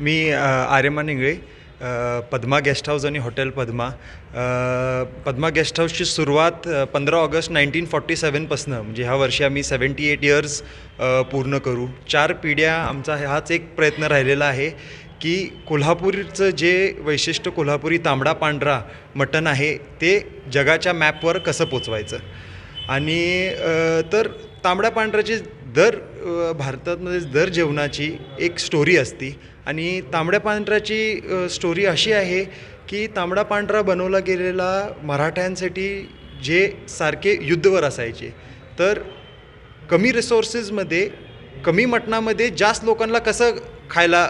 मी आर्यमा Aryaman Ingle Padma guest house आणि hotel Padma. Padma guest हाऊसची सुरुवात पंधरा ऑगस्ट नाईन्टीन फॉर्टी सेवनपासनं म्हणजे ह्या वर्षी आम्ही सेवन्टी एट इयर्स पूर्ण करू. चार पिढ्या आमचा हाच एक प्रयत्न राहिलेला आहे की कोल्हापूरचं जे वैशिष्ट्य कोल्हापुरी तांबडा पांढरा मटण आहे ते जगाच्या मॅपवर कसं पोचवायचं? आणि तर तांबडा पांढऱ्याचे दर भारतामध्ये दर जेवणाची एक स्टोरी असती. आणि तांबड्या पांढऱ्याची स्टोरी अशी आहे की तांबडा पांढरा बनवला गेलेला मराठ्यांसाठी जे सारखे युद्धवर असायचे. तर कमी रिसोर्सेसमध्ये कमी मटणामध्ये जास्त लोकांना कसं खायला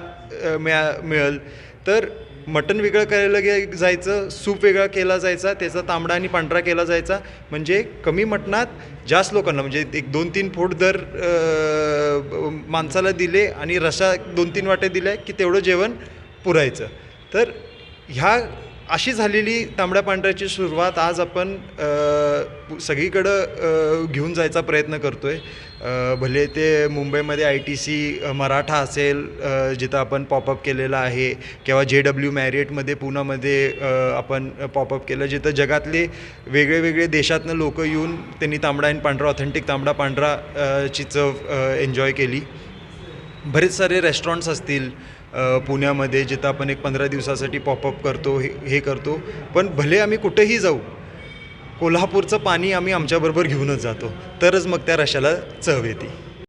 मिळा मिळेल? तर मटण वेगळं करायला गे जायचं सूप वेगळा केला जायचा त्याचा तांबडा आणि पांढरा केला जायचा. म्हणजे कमी मटणात जास्त लोकांना म्हणजे एक दोन तीन फूट दर माणसाला दिले आणि रशा दोन तीन वाटे दिल्या की तेवढं जेवण पुरायचं. तर ह्या अशी झालेली तांबड्या पांढऱ्याची सुरुवात आज आपण सगळीकडं घेऊन जायचा प्रयत्न करतो आहे भले ते मुंबईमध्ये आय टी सी मराठा असेल जिथं आपण पॉपअप केलेलं आहे किंवा जे डब्ल्यू मॅरिएटमध्ये पुण्यामध्ये आपण पॉपअप केलं जिथं जगातले वेगळे वेगळे देशातनं लोक येऊन त्यांनी तांबडा आणि पांढरा ऑथेंटिक तांबडा पांढरा ची चव एन्जॉय केली. बरेच सारे रेस्टॉरंट्स असतील पुण्यामध्ये जिथं आपण एक पंधरा दिवसासाठी पॉपअप करतो हे हे करतो. पण भले आम्ही कुठेही जाऊ कोल्हापूरचं पाणी आम्ही आमच्याबरोबर घेऊनच जातो. तरच मग त्या रशाला चव येते.